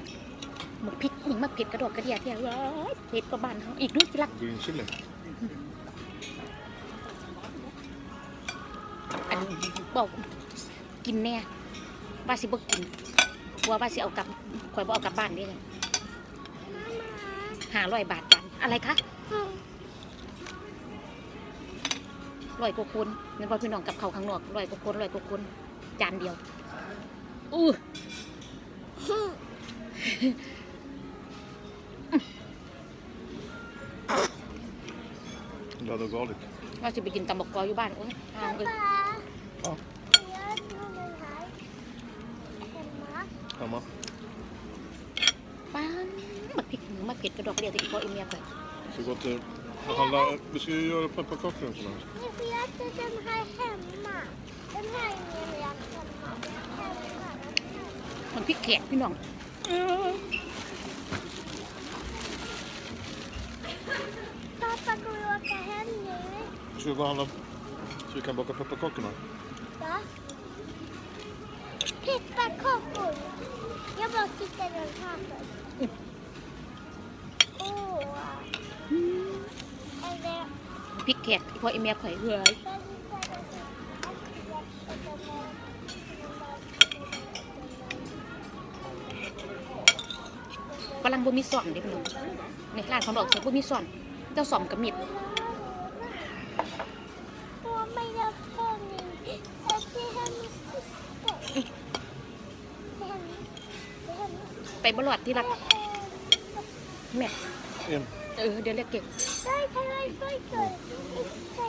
ดหมกพริกหนึ่งมักเผ็ดกระโดดกระเดียเที่ยว้ายเผ็ดกว่าบ้านเขาอีกด้วยที่รัก Green chili. อันบอกกินแน่ว่าสิบ่กินกลัวว่าสิเอากลับข่อยบ่เอากลับบ้านเด้ห้าร้อยบาทจันอะไรคะร้อยกว่าคนเงินบอพี่น้องกับเขาวข้างนอกร้อยกว่าคนร้อยกว่าคนจานเดียวอู้ Blood of garlic. ว่าสิไปกินตำบักกออยู่บ้านโอ้ยทางเอ้ย Ja. Hemma. ป้านมักพริกหนึ่งมักเผ็ดกระโดดกระเดียแต่อีกพออีเมียข่อย Så gå till och handla. Vi ska ju göra pepparkakor och sådär. Nej, för jag äter den här hemma. Den här är mer jag hemma. Hemma. มันพริกแขกพี่น้อง Pappa, går vi åka hem nu? Ska vi gå och handla så vi kan baka pepparkakorna? Va? Pepparkakor. Jag bara tittar den här först. Åh. Eller... พริกแขกอีกพออีเมียข่อยเฮ้ย ฝรั่งบ่มีซ่อนเด้พี่น้องในร้านของดอกเสือบ่มีซ่อนเจ้าซ่อมกับมีด Åh, men jag får min... Jag till hennes syster. Till hennes... Till hennes... ไปบรอดที่รักแม่ En. เออเดี๋ยวเรียกเก่ง Nej, kan jag inte?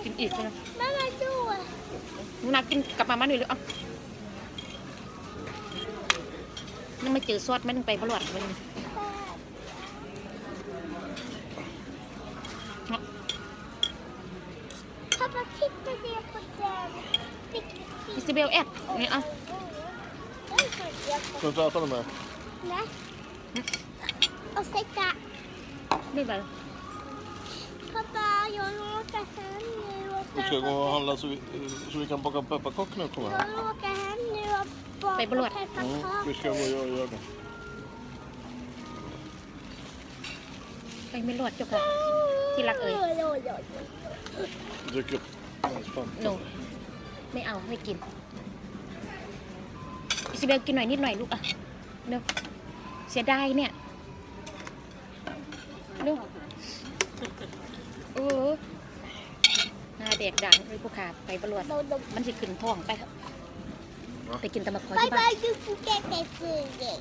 กินอีกเลยนะ Mamma, då. หนูนากินกลับมามาหน่อยเลยเอะนั่นไม่เจอซอสไม่ต้องไปบรอดเลย Pappa, titta det på den. Riktigt อิซาเบลแอดนี่เอะ Den får jag på. Ska du inte äta den med? Nej. Och sätta. ไม่ไป Pappa, jag vill åka hem nu och Vi ska gå och handla så vi, så vi kan baka pepparkakor när vi kommer Jag hem. vill åka hem nu och baka Baby, låt. Mm, vi ska gå och göra, göra det. ไปไม่รอดเจ้าค่ะที่รักเอ่ย Oj, oj, oj. Drick upp hans Fanta. โน ไม่เอาไม่กินอิซาเบลกินหน่อยนิดหน่อยลูกอะเร็วเสียดายเนี่ยเร็วโอ้หน้าแดกดังเลยพวกขาไปบรวด Bye, มันสิขึ้นท้องไปเถอะไปกินตะมะกอย bye, ที่บ้าน